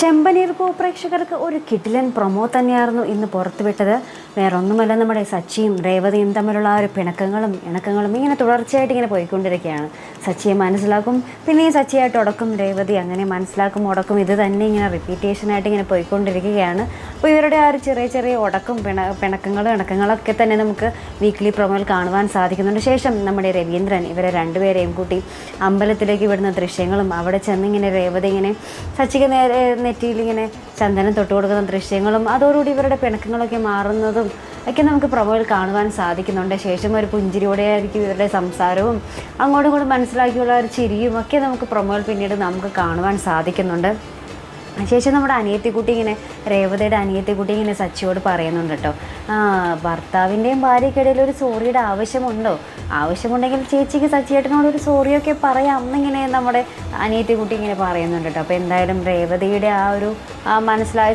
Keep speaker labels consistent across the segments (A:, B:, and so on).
A: ചെമ്പനീർ പൂ പ്രേക്ഷകർക്ക് ഒരു കിടിലൻ പ്രൊമോ തന്നെയായിരുന്നു ഇന്ന് പുറത്തുവിട്ടത്. വേറൊന്നുമല്ല നമ്മുടെ സച്ചിയും രേവതിയും തമ്മിലുള്ള ആ ഒരു പിണക്കങ്ങളും ഇണക്കങ്ങളും ഇങ്ങനെ തുടർച്ചയായിട്ട് ഇങ്ങനെ പോയിക്കൊണ്ടിരിക്കുകയാണ്. സച്ചിയെ മനസ്സിലാക്കും. പിന്നെയും സച്ചിയായിട്ട് ഉടക്കും രേവതി അങ്ങനെ മനസ്സിലാക്കും ഉടക്കും ഇത് തന്നെ ഇങ്ങനെ റിപ്പീറ്റേഷനായിട്ട് ഇങ്ങനെ പോയിക്കൊണ്ടിരിക്കുകയാണ്. അപ്പോൾ ഇവരുടെ ആ ഒരു ചെറിയ ചെറിയ ഉടക്കും പിണ പിണക്കങ്ങളും ഇണക്കങ്ങളൊക്കെ തന്നെ നമുക്ക് വീക്ക്ലി പ്രൊമോയിൽ കാണുവാൻ സാധിക്കുന്നുണ്ട്. ശേഷം നമ്മുടെ രവീന്ദ്രൻ ഇവരെ രണ്ടുപേരെയും കൂട്ടി അമ്പലത്തിലേക്ക് വിടുന്ന ദൃശ്യങ്ങളും അവിടെ ചെന്നിങ്ങനെ രേവതി ഇങ്ങനെ സച്ചിക്ക് നേരെ നെറ്റിയിൽ ഇങ്ങനെ ചന്ദനം തൊട്ട് കൊടുക്കുന്ന ദൃശ്യങ്ങളും അതോടുകൂടി ഇവരുടെ പിണക്കങ്ങളൊക്കെ മാറുന്നതും ഒക്കെ നമുക്ക് പ്രൊമോയിൽ കാണുവാൻ സാധിക്കുന്നുണ്ട്. ശേഷം ഒരു പുഞ്ചിരിയോടെ ആയിരിക്കും ഇവരുടെ സംസാരവും. അങ്ങോട്ടും ഇങ്ങോട്ടും മനസ്സിലാക്കിയുള്ള ഒരു ചിരിയും ഒക്കെ നമുക്ക് പ്രൊമോയിൽ പിന്നീട് നമുക്ക് കാണുവാൻ സാധിക്കുന്നുണ്ട്. ശേഷം നമ്മുടെ അനിയത്തിക്കുട്ടി ഇങ്ങനെ രേവതയുടെ അനിയത്തിക്കുട്ടി ഇങ്ങനെ സച്ചിയോട് പറയുന്നുണ്ട് കേട്ടോ. ഭർത്താവിന്റെയും ഭാര്യയ്ക്കിടയിൽ ഒരു സോറിയുടെ ആവശ്യമുണ്ടോ? ആവശ്യമുണ്ടെങ്കിൽ ചേച്ചിക്ക് സച്ചിയേട്ടനോട് ഒരു സോറിയൊക്കെ പറയാം. എന്നിങ്ങനെ നമ്മുടെ അനിയത്തിക്കുട്ടി ഇങ്ങനെ പറയുന്നുണ്ട് കേട്ടോ. അപ്പോൾ എന്തായാലും രേവതിയുടെ ആ ഒരു മനസ്സിലായ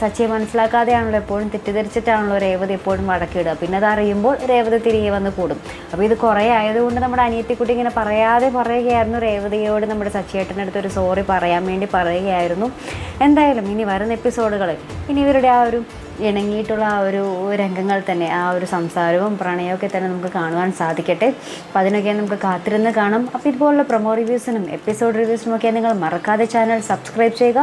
A: സച്ചിയെ മനസ്സിലാക്കാതെയാണല്ലോ എപ്പോഴും തെറ്റിദ്ധരിച്ചിട്ടാണല്ലോ രേവതി എപ്പോഴും വടക്കിടുക പിന്നെ അത് അറിയുമ്പോൾ രേവതി തിരികെ വന്ന് കൂടും. അപ്പോൾ ഇത് കുറേ ആയതുകൊണ്ട് നമ്മുടെ അനിയത്തിക്കുട്ടി ഇങ്ങനെ പറയാതെ പറയുകയായിരുന്നു. രേവതിയോട് നമ്മുടെ സച്ചിയേട്ടന്റെ അടുത്ത് ഒരു സോറി പറയാൻ വേണ്ടി പറയുകയായിരുന്നു. എന്തായാലും ഇനി വരുന്ന എപ്പിസോഡുകൾ ഇനി ഇവരുടെ ആ ഒരു ഇണങ്ങിയിട്ടുള്ള ആ ഒരു രംഗങ്ങൾ തന്നെ ആ ഒരു സംസാരവും പ്രണയമൊക്കെ തന്നെ നമുക്ക് കാണുവാൻ സാധിക്കട്ടെ. അപ്പോൾ അതിനൊക്കെ നമുക്ക് കാത്തിരുന്ന് കാണാം. അപ്പോൾ ഇതുപോലുള്ള പ്രൊമോ റിവ്യൂസിനും എപ്പിസോഡ് റിവ്യൂസിനും ഒക്കെ നിങ്ങൾ മറക്കാതെ ചാനൽ സബ്സ്ക്രൈബ് ചെയ്യുക.